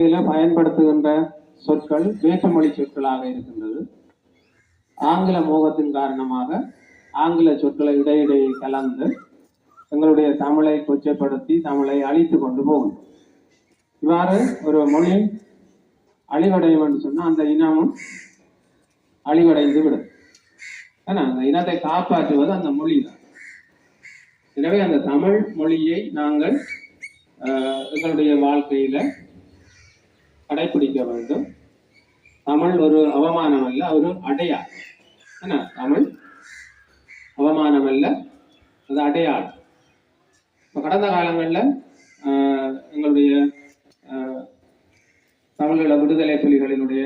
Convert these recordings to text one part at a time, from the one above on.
இதில் பயன்படுத்துகின்ற சொற்கள் வேற்றுமொழி சொற்களாக இருக்கின்றது. ஆங்கில மோகத்தின் காரணமாக ஆங்கில சொற்களை இடையிடையே கலந்து எங்களுடைய தமிழை கொச்சைப்படுத்தி தமிழை அழித்து கொண்டு போகும். இவ்வாறு ஒரு மொழி அழிவடையும் என்று சொன்னால் அந்த இனமும் அழிவடைந்து விடும். ஏன்னா அந்த இனத்தை காப்பாற்றுவது அந்த மொழி தான் எனவே அந்த தமிழ் மொழியை நாங்கள் எங்களுடைய வாழ்க்கையில கடைபிடிக்க வேண்டும். தமிழ் ஒரு அவமானம் அல்ல ஒரு அடையாளம். என்ன? தமிழ் அவமானம் அல்ல அது அடையாளம். இப்போ கடந்த காலங்களில் எங்களுடைய தமிழீழ விடுதலை புலிகளினுடைய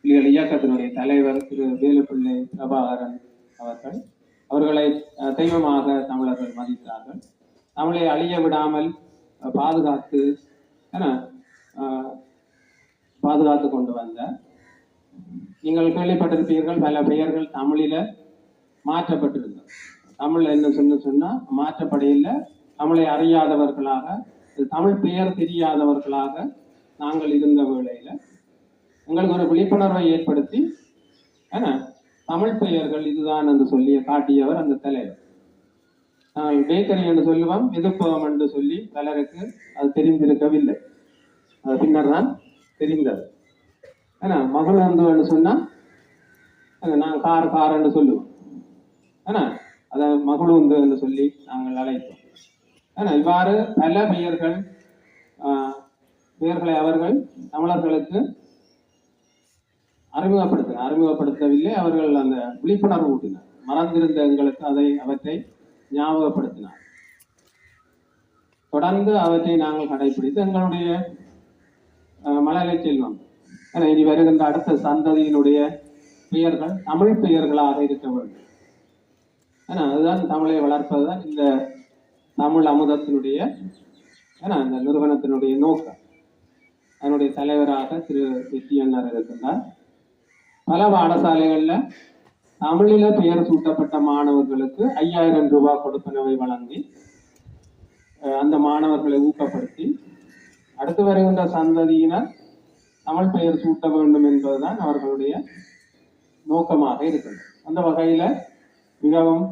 புலிகள் இயக்கத்தினுடைய தலைவர் திரு வேலுப்பிள்ளை பிரபாகரன் அவர்கள் அவர்களை தெய்வமாக தமிழர்கள் மதித்தார்கள். தமிழை அழிய விடாமல் பாதுகாத்து என்ன? பாதுகாத்து கொண்டு வந்தார் நீங்கள் கேள்விப்பட்டிருப்பீர்கள் பல பெயர்கள் தமிழில மாற்றப்பட்டிருந்தது. தமிழ் என்ன சொன்ன சொன்னா மாற்றப்படையில் தமிழை அறியாதவர்களாக தமிழ் பெயர் தெரியாதவர்களாக நாங்கள் இருந்த வேளையில உங்களுக்கு ஒரு விழிப்புணர்வை ஏற்படுத்தி தமிழ் பெயர்கள் இதுதான் என்று சொல்லி காட்டியவர் அந்த தலைவர். நாங்கள் பேக்கரி என்று சொல்லுவோம் எதிர்ப்போம் என்று சொல்லி பலருக்கு அது தெரிந்திருக்கவில்லை. அது பின்னர் தான் தெரிந்தது. ஏன்னா மகள் என்று சொன்னா அது நான் கார் கார் என்று சொல்லுவோம். ஆனா அதை மகளுந்து என்று சொல்லி நாங்கள் அழைத்தோம். ஏன்னா இவ்வாறு பல பெயர்கள் ஆஹ், பெயர்களை அவர்கள் தமிழர்களுக்கு அறிமுகப்படுத்த அறிமுகப்படுத்தவில்லை அவர்கள் அந்த விழிப்புணர்வு ஊட்டினார். மறந்திருந்த எங்களுக்கு அதை அவற்றை ஞாபகப்படுத்தினார். தொடர்ந்து அவற்றை நாங்கள் கடைபிடித்து எங்களுடைய மலரை செல்வம். ஏன்னா இனி வருகின்ற அடுத்த சந்ததியினுடைய பெயர்கள் தமிழ் பெயர்களாக இருக்க வேண்டும். ஏன்னா அதுதான் தமிழை வளர்ப்பதுதான் இந்த தமிழ் அமுதத்தினுடைய ஏன்னா இந்த நிறுவனத்தினுடைய நோக்கம். அதனுடைய தலைவராக திரு வெற்றி இருக்கின்றார். பல பாடசாலைகளில் தமிழில பெயர் சூட்டப்பட்ட மாணவர்களுக்கு ஐயாயிரம் ரூபாய் கொடுப்பனவை வழங்கி அந்த மாணவர்களை ஊக்கப்படுத்தி அடுத்து வருகின்ற சந்ததியினர் தமிழ் பெயர் சூட்ட வேண்டும் என்பதுதான் அவர்களுடைய நோக்கமாக இருக்கிறது அந்த வகையில மிகவும்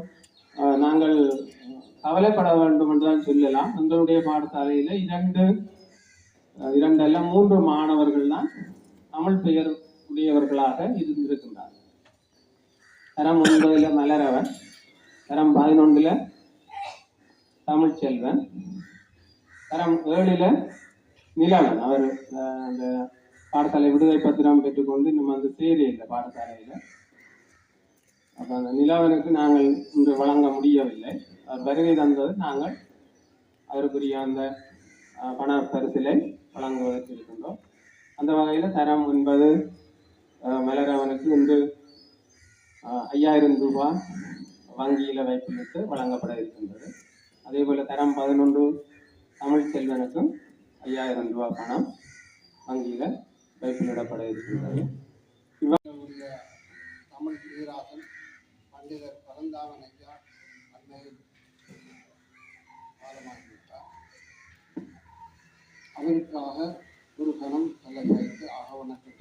நாங்கள் கவலைப்பட வேண்டும் என்றுதான் சொல்லலாம். எங்களுடைய பாடசாலையில இரண்டு இரண்டு அல்ல மூன்று மாணவர்கள் தான் தமிழ் பெயர் உடையவர்களாக இருந்திருக்கின்றார். தரம் ஒன்பதுல மலரவன் தரம் பதினொன்றுல தமிழ் செல்வன் தரம் ஏழுல நிலவன் அவர் அந்த பாடசாலை விடுதலை பத்திரம் பெற்றுக்கொண்டு நம்ம வந்து சேரையில் பாடசாலையில. அப்ப அந்த நிலாவனுக்கு நாங்கள் இன்று வழங்க முடியவில்லை. அவர் வருகை தந்தது நாங்கள் அவருக்குரிய அந்த பண பரிசிலை வழங்குவதற்கு இருக்கின்றோம். அந்த வகையில் தரம் ஒன்பது மலரவனுக்கு இன்று ஐயாயிரம் ரூபாய் வங்கியில் வைப்பிலிட்டு வழங்கப்பட இருக்கின்றது. அதே போல தரம் பதினொன்று தமிழ் செல்வனுக்கும் ஐயாயிரம் ரூபாய் பணம் வங்கியில் வைப்பிலிடப்பட இருக்கின்றது. எங்களுடைய தமிழ் வீராசன் பண்டிதர் பரந்தாமன் ஐயா அண்மையில் காலமாகிவிட்டார் அவருக்காக ஒரு கணம் தலை வைத்து ஆகவனத்தை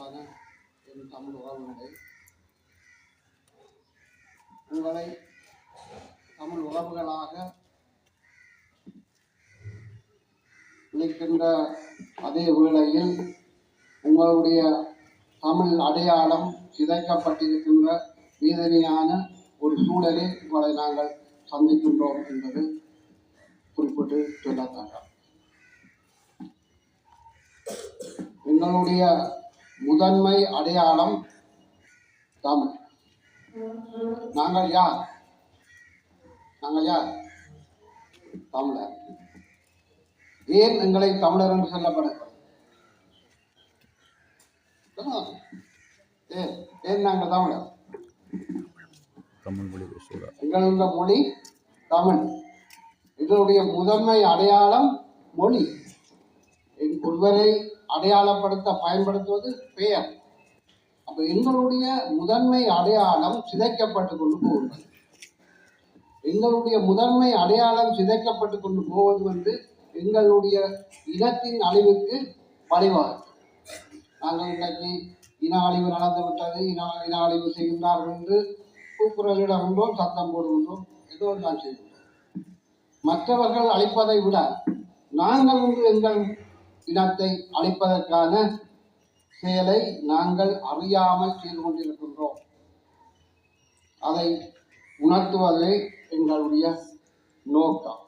அன்பான என் தமிழ் உறவுகளை உங்களை தமிழ் உறவுகளாக நிற்கின்ற அதே வேளையில் உங்களுடைய தமிழ் அடையாளம் சிதைக்கப்பட்டிருக்கின்ற வேதனையான ஒரு சூழலில் உங்களை நாங்கள் சந்திக்கின்றோம் என்பது குறிப்பிட்டு சொல்லத்தக்க எங்களுடைய முதன்மை அடையாளம் தமிழ் நாங்கள் யார்? நாங்கள் யார்? தமிழர். ஏன் எங்களை தமிழர் என்று சொல்லப்படுகிறது ஏன் ஏன் நாங்கள் தமிழர்? தமிழ் மொழி எங்களுடைய மொழி தமிழ். இதனுடைய முதன்மை அடையாளம் மொழி. என் ஒருவரை அடையாளப்படுத்த பயன்படுத்துவது பெயர். அப்ப எங்களுடைய முதன்மை அடையாளம் சிதைக்கப்பட்டு கொண்டு போகிறது எங்களுடைய முதன்மை அடையாளம் சிதைக்கப்பட்டு கொண்டு போவது வந்து எங்களுடைய இனத்தின் அழிவுக்கு வழிவகுக்கும். நாங்கள் இன்றைக்கு இன அழிவு நடந்து விட்டது இன இன அழிவு செய்கின்றார்கள் என்று கூக்குரலிடுகின்றோம் சத்தம் போடுகின்றோம் ஏதோ நான் செய்கின்றோம் மற்றவர்கள் அழிப்பதை விட நாங்கள் வந்து எங்கள் இனத்தை அழிப்பதற்கான செயலை நாங்கள் அறியாமல் செய்து கொண்டிருக்கின்றோம். அதை உணர்த்துவதே எங்களுடைய நோக்கம்.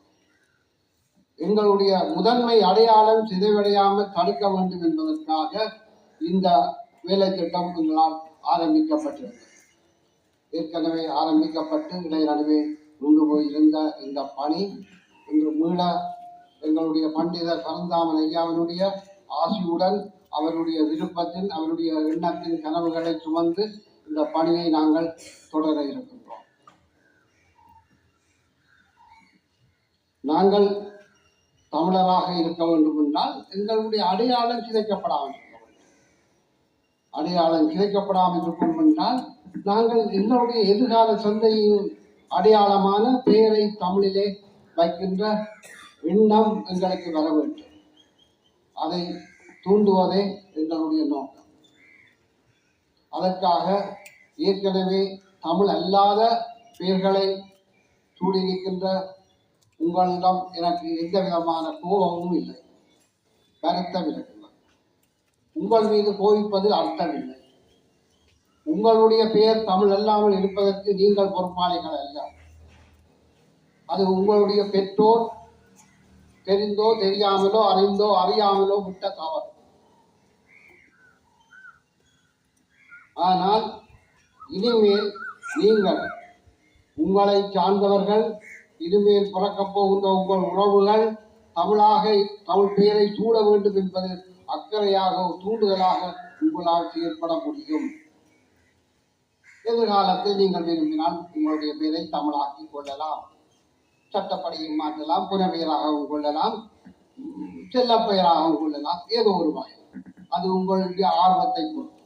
எங்களுடைய முதன்மை அடையாளம் சிதைவடையாமல் தடுக்க வேண்டும் என்பதற்காக இந்த வேலை திட்டம் எங்களால் ஆரம்பிக்கப்பட்டது ஏற்கனவே ஆரம்பிக்கப்பட்டு இடைநடுவே நின்று போயிருந்த இந்த பணி இன்று மீள எங்களுடைய பண்டிதர் பரந்தாமன் ஐயாவினுடைய ஆசியுடன் அவருடைய விருப்பத்தின் அவருடைய எண்ணத்தின் கனவுகளை சுமந்து இந்த பணியை நாங்கள் தொடர இருக்கின்றோம். நாங்கள் தமிழராக இருக்க வேண்டும் என்றால் எங்களுடைய அடையாளம் சிதைக்கப்படாமல் இருக்க வேண்டும். அடையாளம் சிதைக்கப்படாமல் இருக்கும் என்றால் நாங்கள் எங்களுடைய எதிர்கால சந்தையின் அடையாளமான பெயரை தமிழிலே வைக்கின்ற எண்ணம் எங்களுக்கு வர வேண்டும். அதை தூண்டுவதே எங்களுடைய நோக்கம். அதற்காக ஏற்கனவே தமிழ் அல்லாத பெயர்களை சூடியிருக்கின்ற உங்களிடம் எனக்கு எந்த விதமான கோபமும் இல்லை. வருத்தம் இருக்கிறது உங்கள் மீது கோபிப்பதில் அர்த்தமில்லை உங்களுடைய பெயர் தமிழ் அல்லாமல் இருப்பதற்கு நீங்கள் பொறுப்பாளிகள் அல்ல. அது உங்களுடைய பெற்றோர் தெரிந்தோ தெரியாமலோ அறிந்தோ அறியாமலோ விட்ட தவறு. ஆனால் இனிமேல் நீங்கள் உங்களை சார்ந்தவர்கள் இனிமேல் பிறக்கப் போகின்ற உங்கள் உறவுகள் தமிழாக தமிழ் பெயரை சூட வேண்டும் என்பது அக்கறையாக தூண்டுதலாக உங்களால் செயற்பட முடியும். எதிர்காலத்தில் நீங்கள் விரும்பினால் உங்களுடைய பெயரை தமிழாக்கி கொள்ளலாம். சட்டப்படியும் மாற்றலாம் புனப்பெயராகவும் கொள்ளலாம் செல்லப்பெயராகவும் கொள்ளலாம் ஏதோ ஒரு வகை. அது உங்களுடைய ஆர்வத்தை பொறுத்து.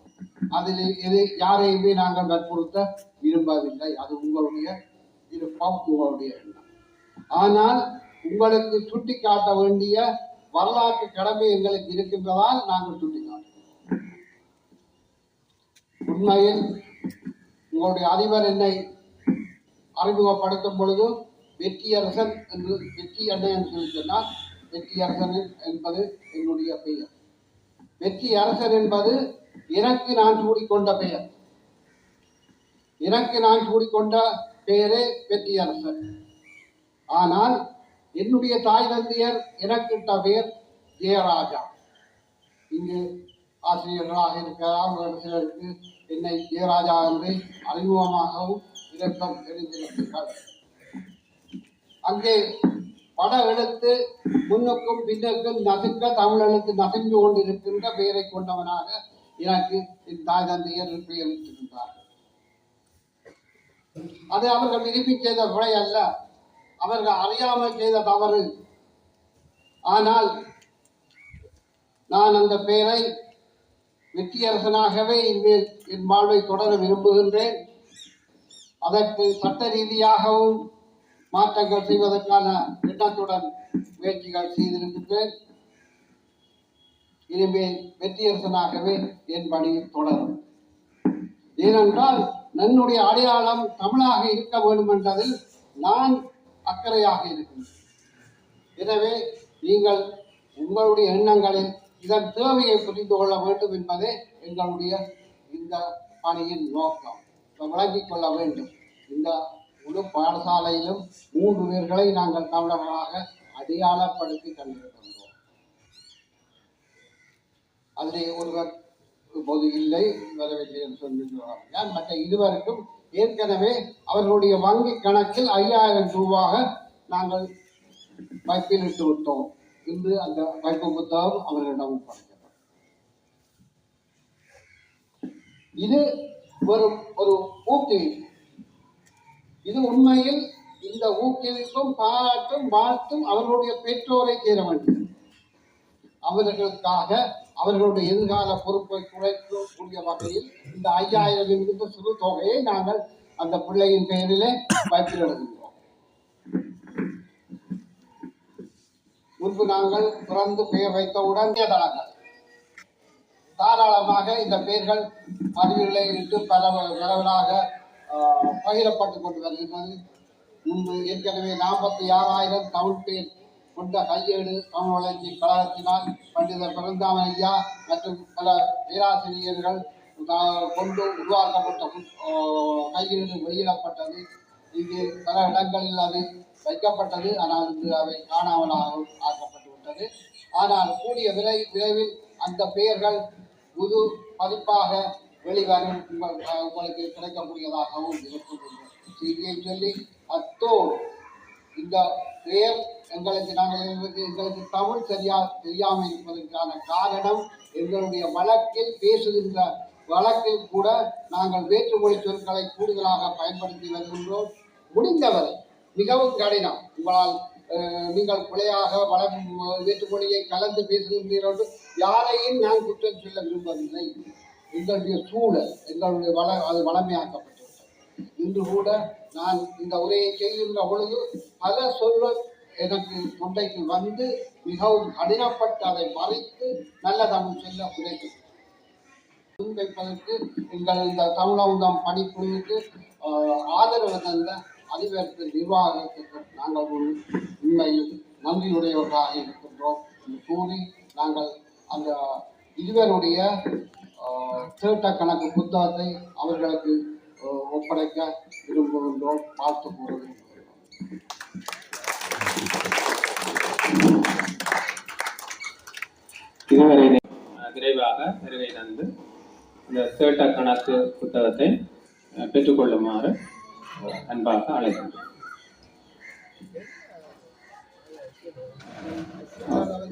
அதில் எது யாரையுமே நாங்கள் வற்புறுத்த விரும்பவில்லை. அது உங்களுடைய விருப்பம் உங்களுடைய எண்ணம். ஆனால் உங்களுக்கு சுட்டி காட்ட வேண்டிய வரலாற்று கடமை எங்களுக்கு இருக்கின்றதால் நாங்கள் சுட்டி காட்டுகிறோம் உண்மையில் உங்களுடைய அதிபர் என்னை அறிமுகப்படுத்தும் பொழுது வெற்றியரசன் என்று வெற்றி அண்ணன் சொல்லி சொன்னால் வெற்றியரசன் என்பது என்னுடைய பெயர். வெற்றி அரசன் என்பது எனக்கு நான் சூடிக்கொண்ட பெயர். எனக்கு நான் சூடிக்கொண்ட பெயரே வெற்றி அரசன் ஆனால் என்னுடைய தாய் தந்தையர் எனக்கிட்ட பெயர் ஜெயராஜா. இங்கு ஆசிரியர்களாக இருக்கலாம் ஒரு சிலருக்கு என்னை ஜெயராஜா என்று அறிமுகமாகவும் இலக்கம் தெரிந்திருக்கிறார்கள் அங்கே பட எழுத்து முன்னுக்கும் பின்னுக்கும் நசுக்க தமிழ் எழுத்து நசுங்கி கொண்டிருக்கின்ற பெயரை கொண்டவனாக எனக்கு என் தாய் தந்தையர் பெயரிட்டிருந்தார்கள் அது அவர்கள் விரும்பி செய்த பிழை அல்ல. அவர்கள் அறியாமல் செய்த தவறு. ஆனால் நான் அந்த பெயரை வெற்றியரசனாகவே இனிமேல் என் வாழ்வை தொடர விரும்புகின்றேன். அதற்கு சட்ட ரீதியாகவும் மாற்றங்கள் செய்வதற்கான எண்ணத்துடன் முயற்சிகள் செய்திருக்கின்றேன். இனிமேல் வெற்றியரசனாகவே என் பணி தொடரும். ஏனென்றால் என்னுடைய அடையாளம் தமிழாக இருக்க வேண்டும் என்பதில் நான் அக்கறையாக இருக்கின்றேன். எனவே நீங்கள் உங்களுடைய எண்ணங்களில் இதன் தேவையை புரிந்து கொள்ள வேண்டும் என்பதே எங்களுடைய இந்த பணியின் நோக்கம். விளங்கிக் கொள்ள வேண்டும். இந்த முழு பாடசாலையிலும் மூன்று பேர்களை நாங்கள் தமிழர்களாக அடையாளப்படுத்தி கண்டிருக்கின்றோம். அதில் ஒருவர் இப்போது இல்லை வரவில்லை என்று சொல்லியிருக்கிறார்கள் மற்ற இருவருக்கும் ஏற்கனவே அவர்களுடைய வங்கி கணக்கில் ஐயாயிரம் ரூபாக நாங்கள் வைப்பில் இட்டு விட்டோம். இன்று அந்த வைப்பு புத்தகம் அவர்களிடம் இது ஒரு ஒரு ஊக்குவிப்பு இது உண்மையில் இந்த ஊக்குவிப்பும் பாராட்டும் வாழ்த்தும் அவர்களுடைய பெற்றோரை சேர வேண்டும். அவர்களுக்காக அவர்களுடைய எதிர்கால பொறுப்பை குறைக்கக்கூடிய வகையில் இந்த ஐயாயிரம் இருந்து சிறு தொகையை நாங்கள் அந்த பிள்ளையின் பெயரிலே வைப்பிலிடுகின்றோம் முன்பு நாங்கள் பிறந்து பெயர் வைத்தவுடன் தளங்கள் தாராளமாக இந்த பெயர்கள் பதிவுகளை இட்டு பரவ பரவலாக பகிரப்பட்டு கொண்டு வருகின்றது முன்பு ஏற்கனவே நாற்பத்தி ஆறாயிரம் தமிழ் பேர் கொண்ட கையேடு தமிழ் வளர்ச்சி கழகத்தினால் பண்டிதர் பிறந்தாமன் ஐயா மற்றும் பல பேராசிரியர்கள் கொண்டு உருவாக்கப்பட்ட கையேடு வெளியிடப்பட்டது. இங்கு பல இடங்களில் அது வைக்கப்பட்டது. ஆனால் இன்று அவை காணாமலாக ஆக்கப்பட்டு விட்டது. ஆனால் கூடிய விரை விரைவில் அந்த பெயர்கள் புது பதிப்பாக வெளிவரும் உங்கள் உங்களுக்கு கிடைக்கக்கூடியதாகவும் இருக்கும் செய்தியை சொல்லி அத்தோ இந்த பெயர் எங்களுக்கு நாங்கள் எங்களுக்கு எங்களுக்கு தமிழ் சரியா தெரியாமல் இருப்பதற்கான காரணம் எங்களுடைய வழக்கில் பேசுகின்ற வழக்கில் கூட நாங்கள் வேற்றுமொழி சொற்களை கூடுதலாக பயன்படுத்தி வருகின்றோம். முடிந்தவரை மிகவும் கடினம். உங்களால் நீங்கள் பிழையாக வள வேற்றுமொழியை கலந்து பேசுகின்றீர்கள் யாரையும் நான் குற்றம் சொல்ல விரும்பவில்லை. எங்களுடைய சூழல் எங்களுடைய வள அது வளமையாக்கப்பட்டுவிட்டது இன்று கூட நான் இந்த உரையை செய்கின்ற பொழுது பல சொல்ல எனக்கு தொண்டைக்கு வந்து மிகவும் கடினப்பட்டு அதை மறைத்து நல்ல தமிழ் செல்ல உரைக்கும் முன்வைப்பதற்கு எங்கள் இந்த தமிழகம் பணிக்குழுவுக்கு ஆதரவு தந்த அதிபருக்கு நிர்வாகத்துக்கு நாங்கள் ஒரு உண்மையில் நன்றியுடையவர்களாக இருக்கின்றோம் என்று கூறி நாங்கள் அந்த இருவருடைய ஆஹ், தேட்ட கணக்கு புத்தகத்தை அவர்களுக்கு ஒப்படைக்க விரும்புகின்றோம். பார்த்து கூற விரும்புகின்றோம் இதுவரை விரைவாக வருகை தந்து இந்த சேட்ட கணக்கு புத்தகத்தை பெற்றுக்கொள்ளுமாறு அன்பாக அழைக்கின்றோம் அஹ்,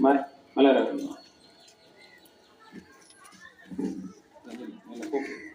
poco.